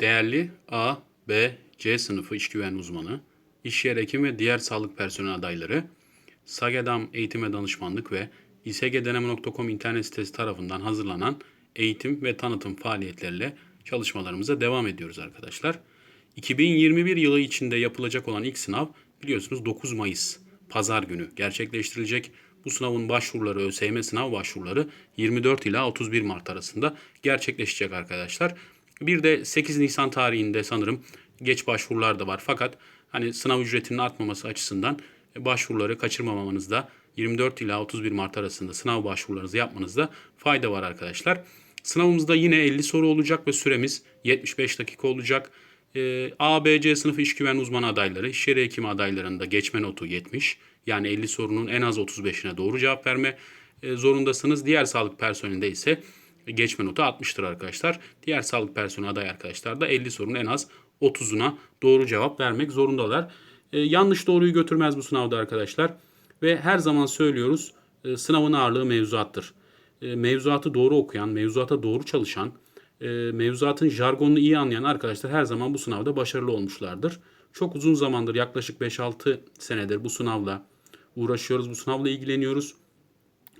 Değerli A, B, C sınıfı iş güven uzmanı, iş yer hekim ve diğer sağlık personeli adayları, SAGEDAM Eğitim ve Danışmanlık ve isgdeneme.com internet sitesi tarafından hazırlanan eğitim ve tanıtım faaliyetleriyle çalışmalarımıza devam ediyoruz arkadaşlar. 2021 yılı içinde yapılacak olan ilk sınav biliyorsunuz 9 Mayıs pazar günü gerçekleştirilecek. Bu sınavın başvuruları, ÖSYM sınav başvuruları 24 ila 31 Mart arasında gerçekleşecek arkadaşlar. Bir de 8 Nisan tarihinde sanırım geç başvurular da var. Fakat hani sınav ücretinin artmaması açısından başvuruları kaçırmamanızda 24 ila 31 Mart arasında sınav başvurularınızı yapmanızda fayda var arkadaşlar. Sınavımızda yine 50 soru olacak ve süremiz 75 dakika olacak. Ee, A, B, C sınıfı iş güven uzmanı adayları, iş yeri hekimi adaylarında geçme notu 70. Yani 50 sorunun en az 35'ine doğru cevap verme e, zorundasınız. Diğer sağlık personelinde ise geçme notu 60'tır arkadaşlar. Diğer sağlık personeli aday arkadaşlar da 50 sorunun en az 30'una doğru cevap vermek zorundalar. E, yanlış doğruyu götürmez bu sınavda arkadaşlar. Ve her zaman söylüyoruz e, sınavın ağırlığı mevzuattır. E, mevzuatı doğru okuyan, mevzuata doğru çalışan, e, mevzuatın jargonunu iyi anlayan arkadaşlar her zaman bu sınavda başarılı olmuşlardır. Çok uzun zamandır yaklaşık 5-6 senedir bu sınavla uğraşıyoruz, bu sınavla ilgileniyoruz.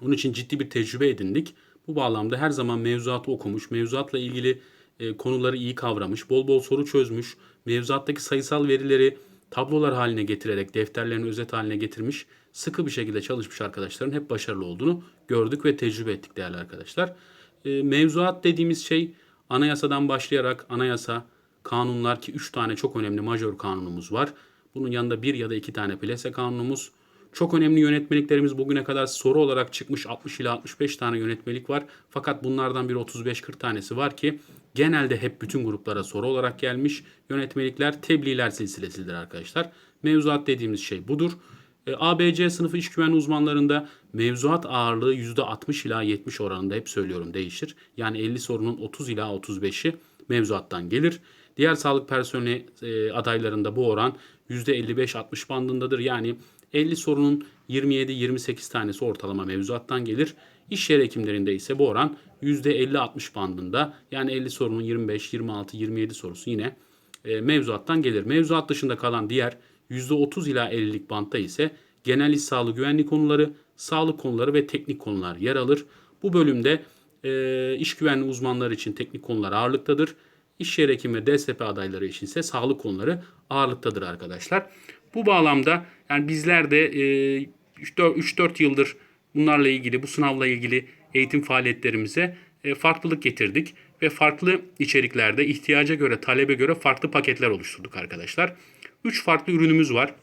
Onun için ciddi bir tecrübe edindik. Bu bağlamda her zaman mevzuatı okumuş, mevzuatla ilgili e, konuları iyi kavramış, bol bol soru çözmüş, mevzuattaki sayısal verileri tablolar haline getirerek, defterlerini özet haline getirmiş, sıkı bir şekilde çalışmış arkadaşların hep başarılı olduğunu gördük ve tecrübe ettik değerli arkadaşlar. E, mevzuat dediğimiz şey anayasadan başlayarak anayasa, kanunlar ki 3 tane çok önemli majör kanunumuz var. Bunun yanında bir ya da iki tane plase kanunumuz. Çok önemli yönetmeliklerimiz bugüne kadar soru olarak çıkmış 60 ila 65 tane yönetmelik var. Fakat bunlardan bir 35-40 tanesi var ki genelde hep bütün gruplara soru olarak gelmiş. Yönetmelikler tebliğler silsilesidir arkadaşlar. Mevzuat dediğimiz şey budur. E, ABC sınıfı iş güven uzmanlarında mevzuat ağırlığı %60 ila 70 oranında hep söylüyorum değişir. Yani 50 sorunun 30 ila 35'i mevzuattan gelir. Diğer sağlık personeli e, adaylarında bu oran %55-60 bandındadır. Yani 50 sorunun 27-28 tanesi ortalama mevzuattan gelir. İş yer hekimlerinde ise bu oran %50-60 bandında. Yani 50 sorunun 25, 26, 27 sorusu yine e, mevzuattan gelir. Mevzuat dışında kalan diğer %30 ila 50'lik bantta ise genel iş sağlığı güvenlik konuları, sağlık konuları ve teknik konular yer alır. Bu bölümde e, iş güvenliği uzmanları için teknik konular ağırlıktadır. İş yer hekimi ve DSP adayları için ise sağlık konuları ağırlıktadır arkadaşlar. Bu bağlamda yani bizler de e, 3-4 yıldır bunlarla ilgili, bu sınavla ilgili eğitim faaliyetlerimize e, farklılık getirdik ve farklı içeriklerde ihtiyaca göre, talebe göre farklı paketler oluşturduk arkadaşlar. 3 farklı ürünümüz var.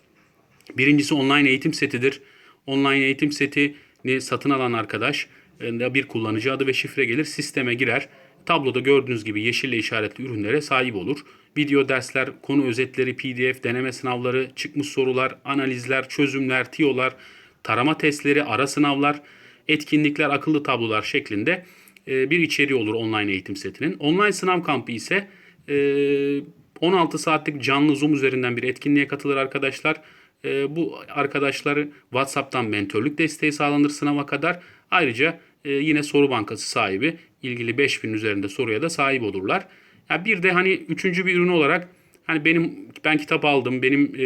Birincisi online eğitim setidir. Online eğitim setini satın alan arkadaş e, bir kullanıcı adı ve şifre gelir, sisteme girer. Tabloda gördüğünüz gibi yeşille işaretli ürünlere sahip olur. Video dersler, konu özetleri, PDF, deneme sınavları, çıkmış sorular, analizler, çözümler, tiyolar, tarama testleri, ara sınavlar, etkinlikler, akıllı tablolar şeklinde e, bir içeriği olur online eğitim setinin. Online sınav kampı ise 16 saatlik canlı Zoom üzerinden bir etkinliğe katılır arkadaşlar. E, bu arkadaşları WhatsApp'tan mentörlük desteği sağlanır sınava kadar. Ayrıca e, yine soru bankası sahibi ilgili 5000 üzerinde soruya da sahip olurlar. Ya bir de hani üçüncü bir ürün olarak hani benim ben kitap aldım, benim e,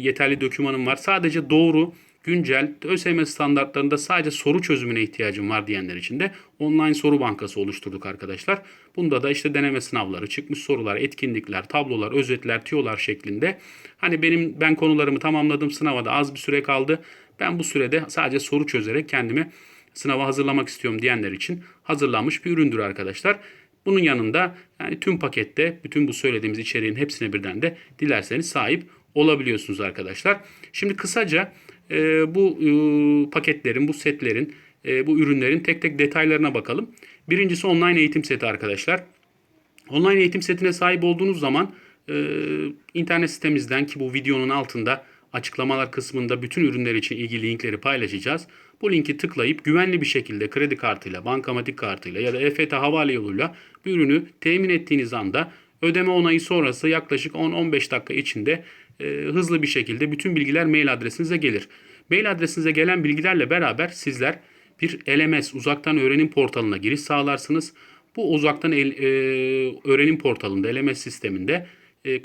yeterli dokümanım var. Sadece doğru, güncel, ÖSYM standartlarında sadece soru çözümüne ihtiyacım var diyenler için de online soru bankası oluşturduk arkadaşlar. Bunda da işte deneme sınavları, çıkmış sorular, etkinlikler, tablolar, özetler, tiyolar şeklinde. Hani benim ben konularımı tamamladım, sınava da az bir süre kaldı. Ben bu sürede sadece soru çözerek kendimi sınava hazırlamak istiyorum diyenler için hazırlanmış bir üründür arkadaşlar. Bunun yanında yani tüm pakette bütün bu söylediğimiz içeriğin hepsine birden de dilerseniz sahip olabiliyorsunuz arkadaşlar. Şimdi kısaca e, bu e, paketlerin, bu setlerin, e, bu ürünlerin tek tek detaylarına bakalım. Birincisi online eğitim seti arkadaşlar. Online eğitim setine sahip olduğunuz zaman e, internet sitemizden ki bu videonun altında açıklamalar kısmında bütün ürünler için ilgili linkleri paylaşacağız. Bu linki tıklayıp güvenli bir şekilde kredi kartıyla, bankamatik kartıyla ya da EFT havale yoluyla bir ürünü temin ettiğiniz anda ödeme onayı sonrası yaklaşık 10-15 dakika içinde e, hızlı bir şekilde bütün bilgiler mail adresinize gelir. Mail adresinize gelen bilgilerle beraber sizler bir LMS uzaktan öğrenim portalına giriş sağlarsınız. Bu uzaktan el, e, öğrenim portalında LMS sisteminde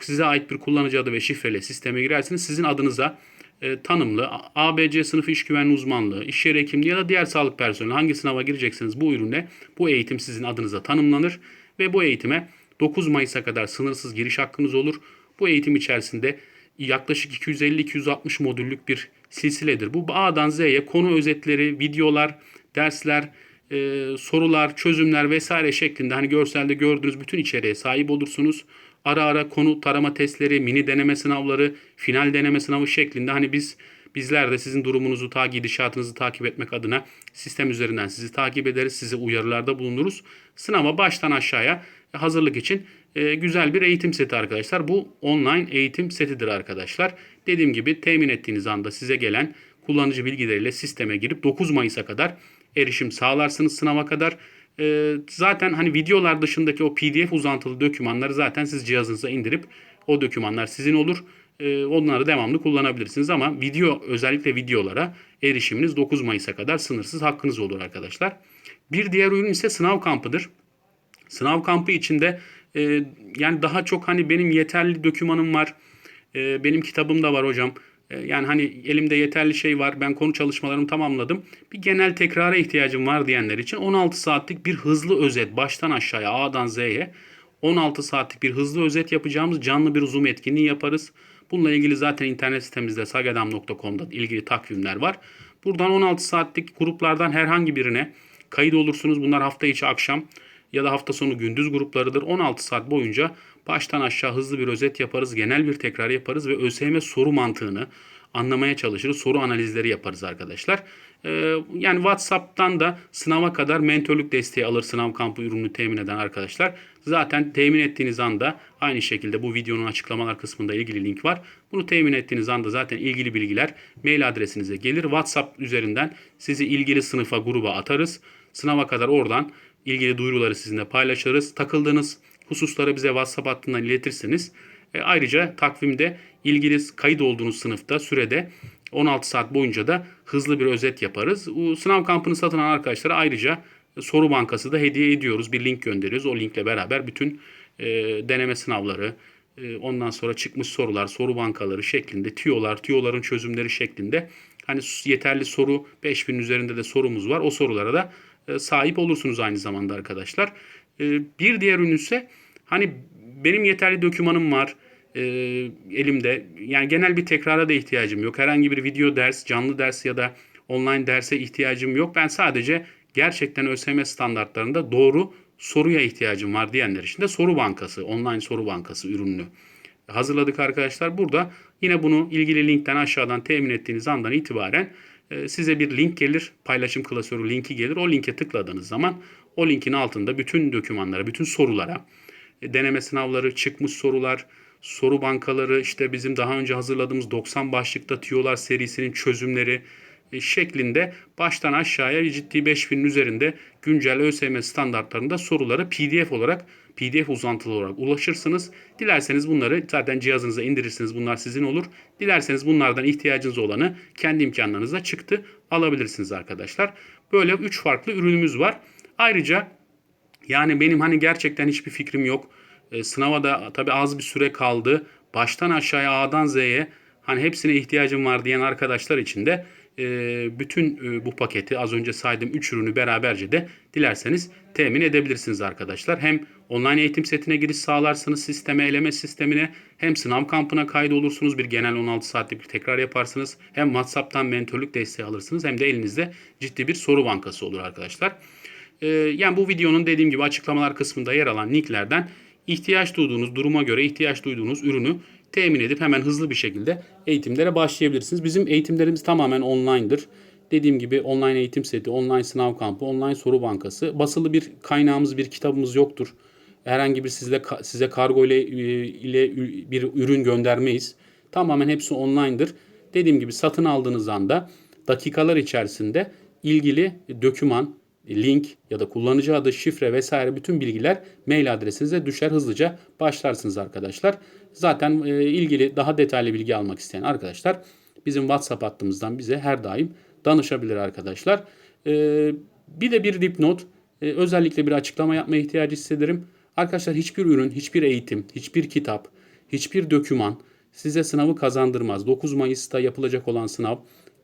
size ait bir kullanıcı adı ve şifreyle sisteme girersiniz. Sizin adınıza e, tanımlı ABC sınıfı iş güvenliği uzmanlığı, iş yeri hekimliği ya da diğer sağlık personeli hangi sınava gireceksiniz bu ürünle bu eğitim sizin adınıza tanımlanır ve bu eğitime 9 Mayıs'a kadar sınırsız giriş hakkınız olur. Bu eğitim içerisinde yaklaşık 250-260 modüllük bir silsiledir. Bu A'dan Z'ye konu özetleri, videolar, dersler, e, sorular, çözümler vesaire şeklinde hani görselde gördüğünüz bütün içeriğe sahip olursunuz. Ara ara konu tarama testleri, mini deneme sınavları, final deneme sınavı şeklinde hani biz bizler de sizin durumunuzu, ta gidişatınızı takip etmek adına sistem üzerinden sizi takip ederiz, size uyarılarda bulunuruz. Sınava baştan aşağıya hazırlık için e, güzel bir eğitim seti arkadaşlar. Bu online eğitim setidir arkadaşlar. Dediğim gibi temin ettiğiniz anda size gelen kullanıcı bilgileriyle sisteme girip 9 Mayıs'a kadar erişim sağlarsınız sınava kadar. E, zaten hani videolar dışındaki o PDF uzantılı dokümanları zaten siz cihazınıza indirip o dokümanlar sizin olur. E, onları devamlı kullanabilirsiniz ama video özellikle videolara erişiminiz 9 Mayıs'a kadar sınırsız hakkınız olur arkadaşlar. Bir diğer ürün ise sınav kampıdır. Sınav kampı içinde e, yani daha çok hani benim yeterli dokümanım var. E, benim kitabım da var hocam. E, yani hani elimde yeterli şey var. Ben konu çalışmalarımı tamamladım. Bir genel tekrara ihtiyacım var diyenler için 16 saatlik bir hızlı özet baştan aşağıya A'dan Z'ye 16 saatlik bir hızlı özet yapacağımız canlı bir Zoom etkinliği yaparız. Bununla ilgili zaten internet sitemizde sagedam.com'da ilgili takvimler var. Buradan 16 saatlik gruplardan herhangi birine kayıt olursunuz. Bunlar hafta içi akşam ya da hafta sonu gündüz gruplarıdır. 16 saat boyunca baştan aşağı hızlı bir özet yaparız, genel bir tekrar yaparız ve ÖSYM soru mantığını anlamaya çalışırız. Soru analizleri yaparız arkadaşlar. Ee, yani WhatsApp'tan da sınava kadar mentörlük desteği alır sınav kampı ürünü temin eden arkadaşlar. Zaten temin ettiğiniz anda aynı şekilde bu videonun açıklamalar kısmında ilgili link var. Bunu temin ettiğiniz anda zaten ilgili bilgiler mail adresinize gelir. WhatsApp üzerinden sizi ilgili sınıfa, gruba atarız. Sınava kadar oradan ilgili duyuruları sizinle paylaşırız. Takıldığınız hususları bize WhatsApp hattından iletirseniz e, ayrıca takvimde ilgili kayıt olduğunuz sınıfta sürede 16 saat boyunca da hızlı bir özet yaparız. Bu sınav kampını satın alan arkadaşlara ayrıca soru bankası da hediye ediyoruz. Bir link gönderiyoruz. O linkle beraber bütün e, deneme sınavları, e, ondan sonra çıkmış sorular, soru bankaları şeklinde, tiyolar, tiyoların çözümleri şeklinde hani yeterli soru 5000 üzerinde de sorumuz var. O sorulara da e, sahip olursunuz aynı zamanda arkadaşlar. E, bir diğer ürün ise hani benim yeterli dokümanım var e, elimde. Yani genel bir tekrara da ihtiyacım yok. Herhangi bir video ders, canlı ders ya da online derse ihtiyacım yok. Ben sadece gerçekten ÖSYM standartlarında doğru soruya ihtiyacım var diyenler için de soru bankası, online soru bankası ürününü hazırladık arkadaşlar. Burada yine bunu ilgili linkten aşağıdan temin ettiğiniz andan itibaren e, size bir link gelir. Paylaşım klasörü linki gelir. O linke tıkladığınız zaman o linkin altında bütün dokümanlara, bütün sorulara, e, deneme sınavları, çıkmış sorular, soru bankaları, işte bizim daha önce hazırladığımız 90 başlıkta tiyolar serisinin çözümleri e, şeklinde baştan aşağıya ciddi 5000'in üzerinde güncel ÖSYM standartlarında soruları PDF olarak PDF uzantılı olarak ulaşırsınız. Dilerseniz bunları zaten cihazınıza indirirsiniz. Bunlar sizin olur. Dilerseniz bunlardan ihtiyacınız olanı kendi imkanlarınızla çıktı alabilirsiniz arkadaşlar. Böyle 3 farklı ürünümüz var. Ayrıca yani benim hani gerçekten hiçbir fikrim yok. E, sınava da tabii az bir süre kaldı. Baştan aşağıya A'dan Z'ye hani hepsine ihtiyacım var diyen arkadaşlar için de e, bütün e, bu paketi az önce saydığım 3 ürünü beraberce de dilerseniz temin edebilirsiniz arkadaşlar. Hem online eğitim setine giriş sağlarsınız sisteme, eleme sistemine hem sınav kampına kaydolursunuz. Bir genel 16 saatlik bir tekrar yaparsınız. Hem WhatsApp'tan mentörlük desteği alırsınız hem de elinizde ciddi bir soru bankası olur arkadaşlar. E, yani bu videonun dediğim gibi açıklamalar kısmında yer alan linklerden ihtiyaç duyduğunuz, duruma göre ihtiyaç duyduğunuz ürünü temin edip hemen hızlı bir şekilde eğitimlere başlayabilirsiniz. Bizim eğitimlerimiz tamamen online'dır. Dediğim gibi online eğitim seti, online sınav kampı, online soru bankası. Basılı bir kaynağımız, bir kitabımız yoktur. Herhangi bir sizle size kargo ile, ile bir ürün göndermeyiz. Tamamen hepsi online'dır. Dediğim gibi satın aldığınız anda dakikalar içerisinde ilgili doküman, link ya da kullanıcı adı, şifre vesaire bütün bilgiler mail adresinize düşer. Hızlıca başlarsınız arkadaşlar. Zaten e, ilgili daha detaylı bilgi almak isteyen arkadaşlar bizim WhatsApp hattımızdan bize her daim danışabilir arkadaşlar. E, bir de bir dipnot. e, özellikle bir açıklama yapmaya ihtiyacı hissederim. Arkadaşlar hiçbir ürün, hiçbir eğitim, hiçbir kitap, hiçbir döküman size sınavı kazandırmaz. 9 Mayıs'ta yapılacak olan sınav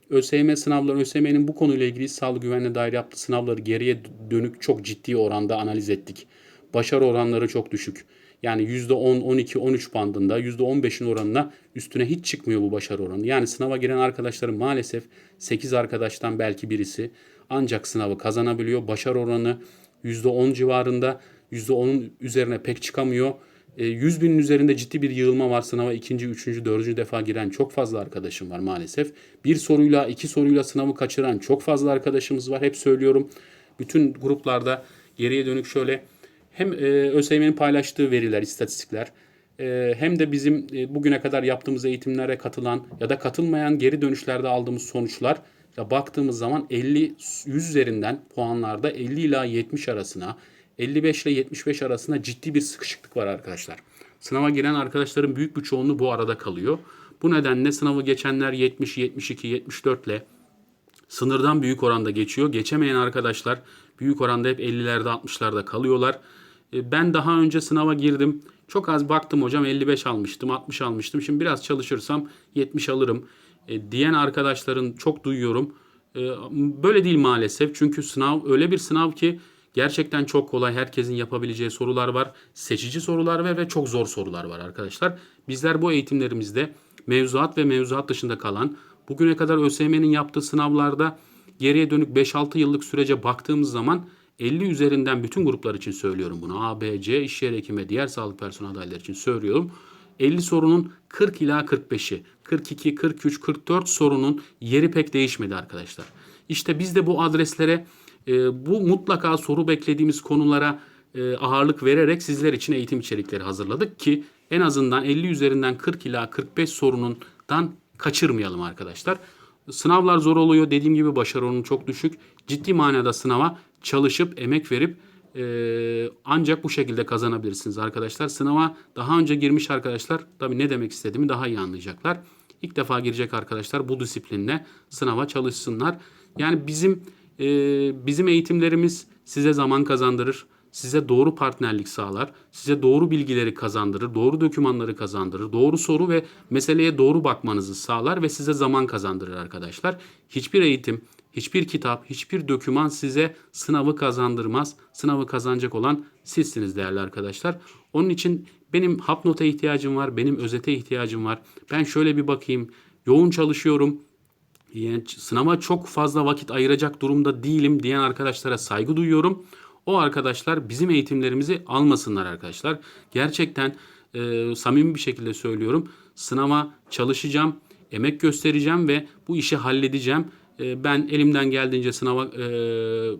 ÖSYM sınavları, ÖSYM'nin bu konuyla ilgili sağlık güvenliğine dair yaptığı sınavları geriye dönük çok ciddi oranda analiz ettik. Başarı oranları çok düşük. Yani %10, 12, 13 bandında %15'in oranına üstüne hiç çıkmıyor bu başarı oranı. Yani sınava giren arkadaşların maalesef 8 arkadaştan belki birisi ancak sınavı kazanabiliyor. Başarı oranı %10 civarında. %10'un üzerine pek çıkamıyor. E, 100 binin üzerinde ciddi bir yığılma var. Sınava ikinci, üçüncü, dördüncü defa giren çok fazla arkadaşım var maalesef. Bir soruyla, iki soruyla sınavı kaçıran çok fazla arkadaşımız var. Hep söylüyorum. Bütün gruplarda geriye dönük şöyle hem e, ÖSYM'nin paylaştığı veriler, istatistikler e, hem de bizim e, bugüne kadar yaptığımız eğitimlere katılan ya da katılmayan geri dönüşlerde aldığımız sonuçlar ya baktığımız zaman 50 100 üzerinden puanlarda 50 ila 70 arasına 55 ile 75 arasında ciddi bir sıkışıklık var arkadaşlar. Sınava giren arkadaşların büyük bir çoğunluğu bu arada kalıyor. Bu nedenle sınavı geçenler 70, 72, 74 ile sınırdan büyük oranda geçiyor. Geçemeyen arkadaşlar büyük oranda hep 50'lerde 60'larda kalıyorlar. E, Ben daha önce sınava girdim. Çok az baktım hocam 55 almıştım, 60 almıştım. Şimdi biraz çalışırsam 70 alırım e, diyen arkadaşların çok duyuyorum. E, Böyle değil maalesef. Çünkü sınav öyle bir sınav ki gerçekten çok kolay. Herkesin yapabileceği sorular var. Seçici sorular var ve çok zor sorular var arkadaşlar. Bizler bu eğitimlerimizde mevzuat ve mevzuat dışında kalan bugüne kadar ÖSYM'nin yaptığı sınavlarda geriye dönük 5-6 yıllık sürece baktığımız zaman 50 üzerinden bütün gruplar için söylüyorum bunu. A, B, C, iş yeri hekimi ve diğer sağlık personel adayları için söylüyorum. 50 sorunun 40 ila 45'i, 42, 43, 44 sorunun yeri pek değişmedi arkadaşlar. İşte biz de bu adreslere e, bu mutlaka soru beklediğimiz konulara e, ağırlık vererek sizler için eğitim içerikleri hazırladık ki en azından 50 üzerinden 40 ila 45 sorunundan kaçırmayalım arkadaşlar. Sınavlar zor oluyor. Dediğim gibi başarı oranı çok düşük. Ciddi manada sınava çalışıp emek verip e, ancak bu şekilde kazanabilirsiniz arkadaşlar. Sınava daha önce girmiş arkadaşlar tabii ne demek istediğimi daha iyi anlayacaklar. İlk defa girecek arkadaşlar bu disiplinle sınava çalışsınlar. Yani bizim e, bizim eğitimlerimiz size zaman kazandırır. Size doğru partnerlik sağlar. Size doğru bilgileri kazandırır. Doğru dokümanları kazandırır. Doğru soru ve meseleye doğru bakmanızı sağlar ve size zaman kazandırır arkadaşlar. Hiçbir eğitim, hiçbir kitap, hiçbir doküman size sınavı kazandırmaz. Sınavı kazanacak olan sizsiniz değerli arkadaşlar. Onun için benim hapnota ihtiyacım var, benim özete ihtiyacım var. Ben şöyle bir bakayım, yoğun çalışıyorum, yani sınava çok fazla vakit ayıracak durumda değilim diyen arkadaşlara saygı duyuyorum. O arkadaşlar bizim eğitimlerimizi almasınlar arkadaşlar. Gerçekten e, samimi bir şekilde söylüyorum. Sınava çalışacağım, emek göstereceğim ve bu işi halledeceğim. E, ben elimden geldiğince sınava e,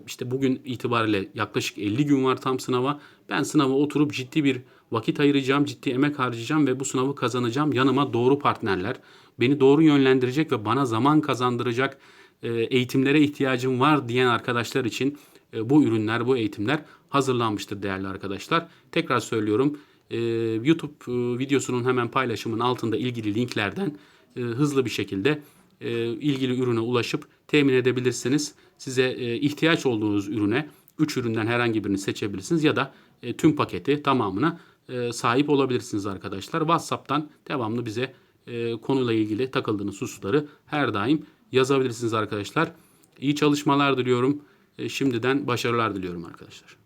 işte bugün itibariyle yaklaşık 50 gün var tam sınava. Ben sınava oturup ciddi bir vakit ayıracağım, ciddi emek harcayacağım ve bu sınavı kazanacağım. Yanıma doğru partnerler, beni doğru yönlendirecek ve bana zaman kazandıracak e, eğitimlere ihtiyacım var diyen arkadaşlar için e, bu ürünler, bu eğitimler hazırlanmıştır değerli arkadaşlar. Tekrar söylüyorum e, YouTube videosunun hemen paylaşımın altında ilgili linklerden hızlı bir şekilde ilgili ürüne ulaşıp temin edebilirsiniz. Size ihtiyaç olduğunuz ürüne 3 üründen herhangi birini seçebilirsiniz ya da tüm paketi tamamına sahip olabilirsiniz arkadaşlar. WhatsApp'tan devamlı bize e, konuyla ilgili takıldığınız hususları her daim yazabilirsiniz arkadaşlar. İyi çalışmalar diliyorum. E, şimdiden başarılar diliyorum arkadaşlar.